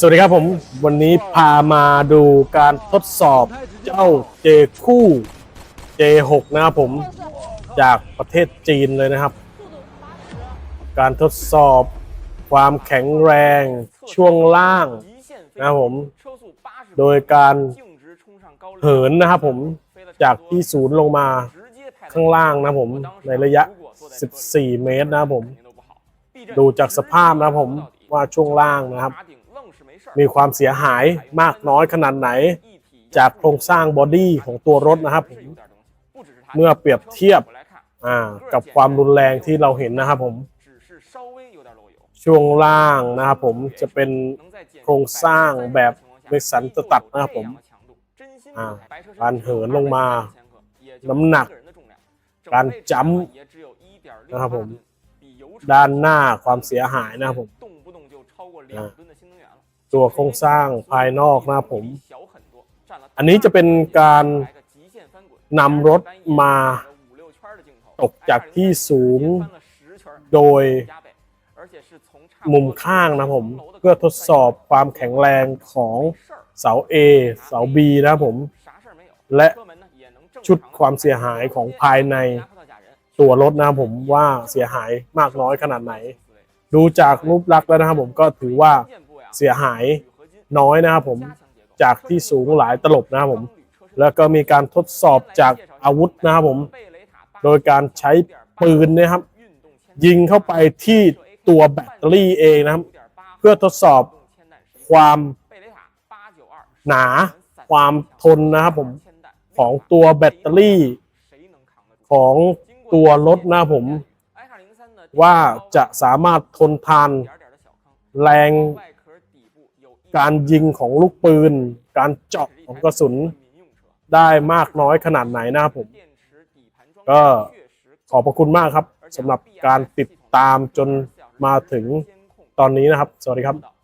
สวัสดีครับผม วันนี้พามาดูการทดสอบเจ้าเจคู่ J6 นะครับผมจากประเทศจีนเลยนะครับ การทดสอบความแข็งแรงช่วงล่างนะครับผม โดยการเหินนะครับผมจากที่ศูนย์ลงมาข้างล่างนะครับผมในระยะ 14 เมตรนะครับผม ดูจากสภาพนะครับผมว่าช่วงล่างนะครับ มีความเสียหายมากน้อยขนาดไหน จากโครงสร้างบอดี้ของตัวรถนะครับผมเมื่อเปรียบเทียบกับความรุนแรงที่เราเห็นนะครับผมช่วงล่างนะครับผมจะเป็นโครงสร้างแบบเมสันสตัดนะครับผมการเหินลงมา น้ำหนัก การจัมป์นะครับผม ด้านหน้าความเสียหายนะครับผม ตัวโครงสร้างภายนอกนะครับผม อันนี้จะเป็นการนำรถมาตกจากที่สูงโดยมุมข้างนะครับผม เพื่อทดสอบความแข็งแรงของเสา A เสา B นะครับผม และชุดความเสียหายของภายในตัวรถนะครับผมว่าเสียหายมากน้อยขนาดไหน ดูจากรูปลักษณ์แล้วนะครับผมก็ถือว่า เสียหายน้อยนะครับผมจากที่สูงหลายตลบนะครับผม แล้วก็มีการทดสอบจากอาวุธนะครับผม โดยการใช้ปืนเนะครับ ยิงเข้าไปที่ตัวแบตเตอรี่เองนะครับ เพื่อทดสอบความหนาความทนนะครับผมของตัวแบตเตอรี่ของตัวรถนะครับผม ว่าจะสามารถทนทานแรง การยิงของลูกปืน การเจาะของกระสุนได้มากน้อยขนาดไหนนะครับผม ก็ขอบพระคุณมากครับสำหรับการติดตามจนมาถึงตอนนี้นะครับ สวัสดีครับ